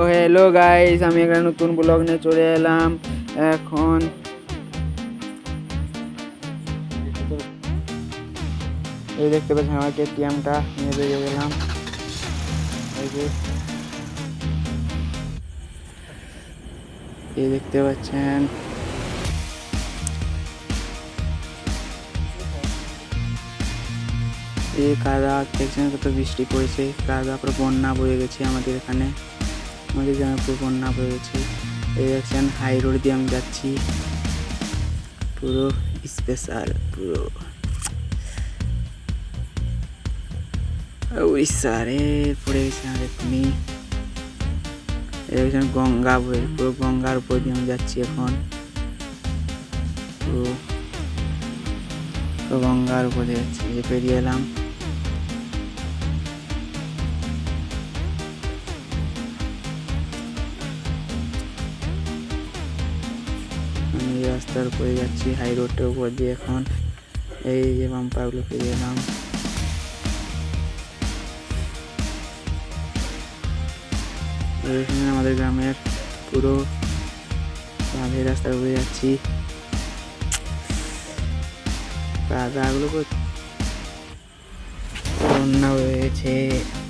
তো hello guys আমি একটা নতুন ব্লগ নিয়ে চলে এলাম। এখন এই দেখতে পাচ্ছেন আমার কেটিএমটা, নিয়ে বেরিয়ে গেলাম। এই যে। এই দেখতে পাচ্ছেন। এই কাদা, দেখছেন কত বৃষ্টি পড়েছে, কাদা পুরো বন্যা বয়ে গেছে আমাদের এখানে। আমাদের পুরো বন্যা বয়ে গেছে। এই দেখছেন হাই রোড দিয়ে আমি যাচ্ছি। পুরো স্পেশাল পুরো। উড়িষ্যা রে পড়ে গেছে আমাদের এক্ষুনি এই গঙ্গা বয়ে, পুরো গঙ্গার উপর দিয়ে আমি যাচ্ছি এখন। পুরো গঙ্গার উপর দিয়ে যাচ্ছি পেরিয়ে এলাম। রাস্তার উপরে যাচ্ছি হাই রোডের উপর দিয়ে এখন। এই যে বাম্পারগুলো পেরিয়ে এলাম। এখানে আমাদের গ্রামের পুরো বাঁধের রাস্তার উপরে যাচ্ছি। কাদাগুলো কো- বন্যা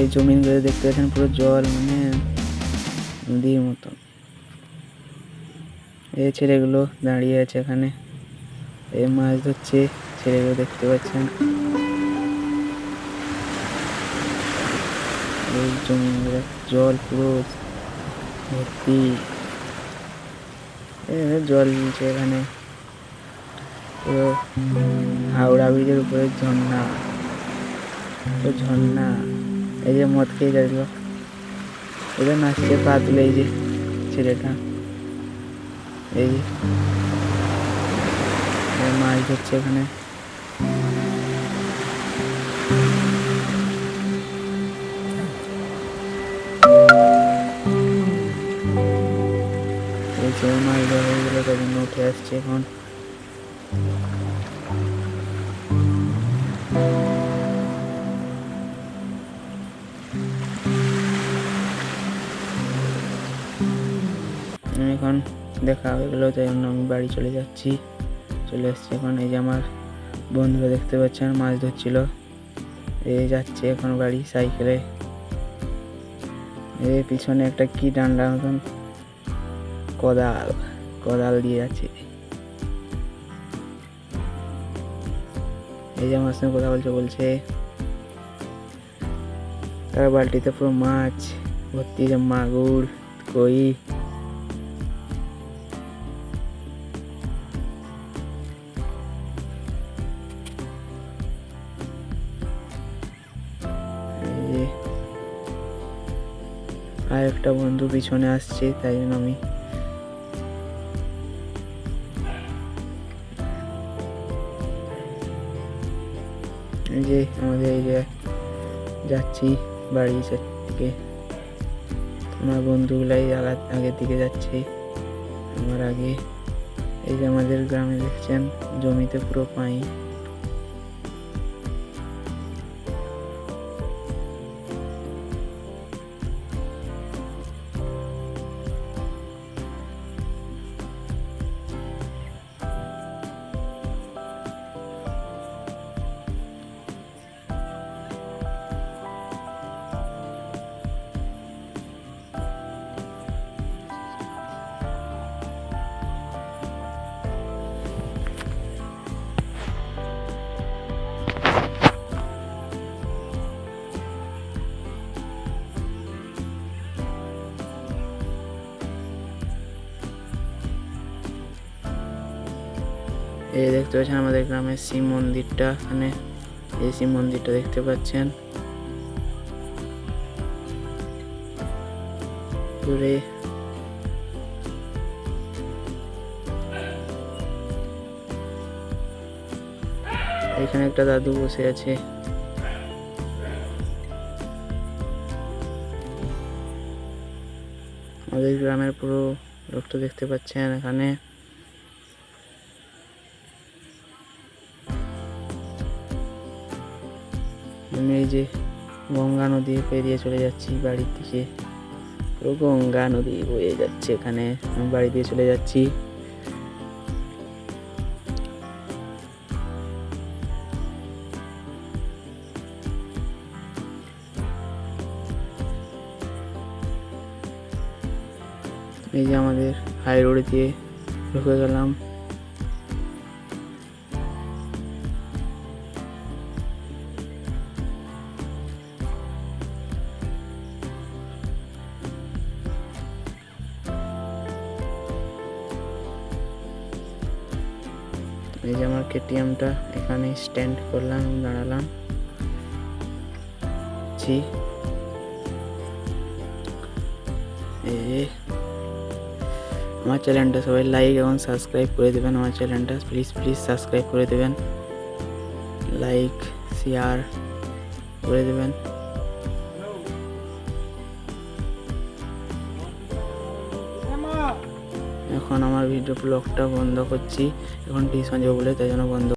এই জমিনগুলো দেখতে পাচ্ছেন পুরো জল মানে নদীর মতো। এই ছেলেগুলো দাঁড়িয়ে আছে এখানে। এই মাছ ধরছে, ছেলেগুলো দেখতে পাচ্ছেন। এই জমিগুলো জল পুরো ভর্তি। জল নিচে এখানে। পুরো হাওড়া ব্রিজের উপরে ঝর্ণা। ঝর্ণা। এই যে মদ খেয়ে যাচ্ছিল। এটা নাচছে পা তুলে এই যে ছেলেটা। এই যে মাছ ধরছে এখানে। এই মাছ ধরা হয়ে গেলে জন্য উঠে আসছে এখন। দেখা হয়ে গেলো, তাই জন্য আমি বাড়ি চলে যাচ্ছি। চলে এসছি এখন, এই যে আমার বন্ধুরা দেখতে পাচ্ছেন, মাছ ধরছিল। এই যাচ্ছে এখন বাড়ি সাইকেলে। এই পিছনে একটা কি ডান্ডা মতন কোদাল কোদাল দিয়ে যাচ্ছে। এই যে আমার সঙ্গে কথা বলছে বলছে, তার বালতিতে পুরো মাছ, ভর্তি যে মাগুর, কই আর একটা বন্ধু পিছনে আসছে, তাই জন্য আমি যে আমাদের এই যে যাচ্ছি বাড়ি থেকে। আমার বন্ধুগুলাই আগা- আগের দিকে যাচ্ছে। আমার আগে এই যে আমাদের গ্রামে দেখছেন, জমিতে পুরো পানি। এই দেখতে পাচ্ছেন আমাদের গ্রামের শিব মন্দিরটা, এখানে এই শিব মন্দিরটা দেখতে পাচ্ছেন। দূরে এখানে একটা দাদু বসে আছে। আমাদের গ্রামের পুরো লোকটা দেখতে পাচ্ছেন এখানে। আমি এই যে গঙ্গা নদী পেরিয়ে চলে যাচ্ছি বাড়ির দিকে। পুরো গঙ্গা নদী বয়ে যাচ্ছে এখানে। আমি বাড়ি দিয়ে চলে যাচ্ছি। এই যে আমাদের হাই রোড দিয়ে ঢুকে গেলাম। এই যে আমার কেটিএমটা এখানে স্ট্যান্ড করলাম, দাঁড়ালাম। জি এই আমার চ্যানেলটা সবাই লাইক এবং সাবস্ক্রাইব করে দেবেন, আমার চ্যানেলটা প্লিজ প্লিজ সাবস্ক্রাইব করে দেবেন। লাইক শেয়ার করে দেবেন। এখন আমার ভিডিও ব্লগটা বন্ধ করছি। এখন টিউশন যাব বলে তাই জন্য বন্ধ